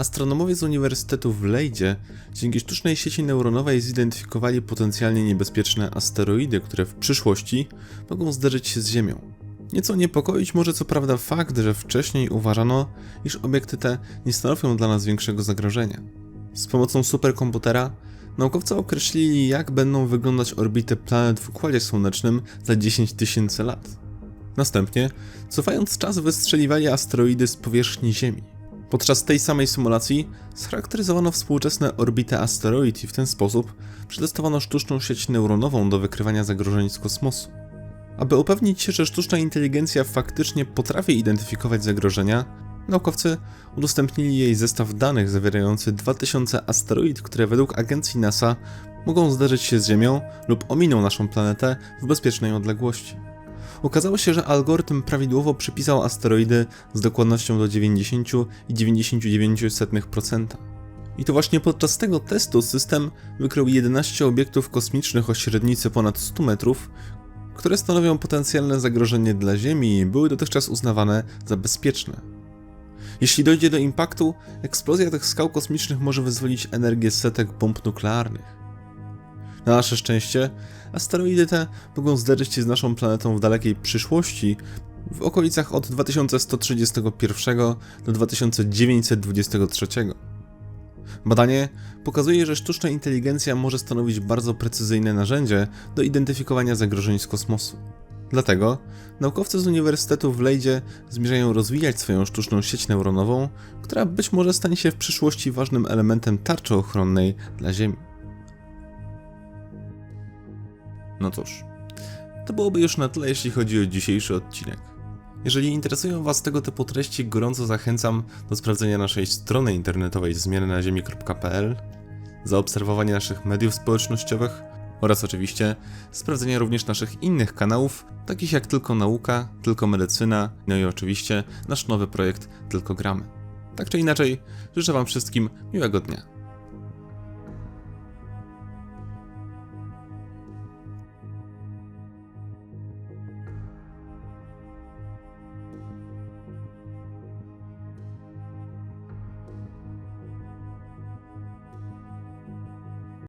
Astronomowie z Uniwersytetu w Leydzie dzięki sztucznej sieci neuronowej zidentyfikowali potencjalnie niebezpieczne asteroidy, które w przyszłości mogą zderzyć się z Ziemią. Nieco niepokoić może co prawda fakt, że wcześniej uważano, iż obiekty te nie stanowią dla nas większego zagrożenia. Z pomocą superkomputera naukowcy określili, jak będą wyglądać orbity planet w Układzie Słonecznym za 10 tysięcy lat. Następnie, cofając czas, wystrzeliwali asteroidy z powierzchni Ziemi. Podczas tej samej symulacji scharakteryzowano współczesne orbity asteroid i w ten sposób przetestowano sztuczną sieć neuronową do wykrywania zagrożeń z kosmosu. Aby upewnić się, że sztuczna inteligencja faktycznie potrafi identyfikować zagrożenia, naukowcy udostępnili jej zestaw danych zawierający 2000 asteroid, które według agencji NASA mogą zderzyć się z Ziemią lub ominą naszą planetę w bezpiecznej odległości. Okazało się, że algorytm prawidłowo przypisał asteroidy z dokładnością do 90,99%. I to właśnie podczas tego testu system wykrył 11 obiektów kosmicznych o średnicy ponad 100 metrów, które stanowią potencjalne zagrożenie dla Ziemi i były dotychczas uznawane za bezpieczne. Jeśli dojdzie do impaktu, eksplozja tych skał kosmicznych może wyzwolić energię setek bomb nuklearnych. Na nasze szczęście, asteroidy te mogą zderzyć się z naszą planetą w dalekiej przyszłości, w okolicach od 2131 do 2923. Badanie pokazuje, że sztuczna inteligencja może stanowić bardzo precyzyjne narzędzie do identyfikowania zagrożeń z kosmosu. Dlatego naukowcy z Uniwersytetu w Leydzie zmierzają rozwijać swoją sztuczną sieć neuronową, która być może stanie się w przyszłości ważnym elementem tarczy ochronnej dla Ziemi. No cóż, to byłoby już na tyle, jeśli chodzi o dzisiejszy odcinek. Jeżeli interesują Was tego typu treści, gorąco zachęcam do sprawdzenia naszej strony internetowej zmianynaziemi.pl, zaobserwowania naszych mediów społecznościowych oraz oczywiście sprawdzenia również naszych innych kanałów, takich jak Tylko Nauka, Tylko Medycyna, no i oczywiście nasz nowy projekt Tylko Gramy. Tak czy inaczej, życzę Wam wszystkim miłego dnia.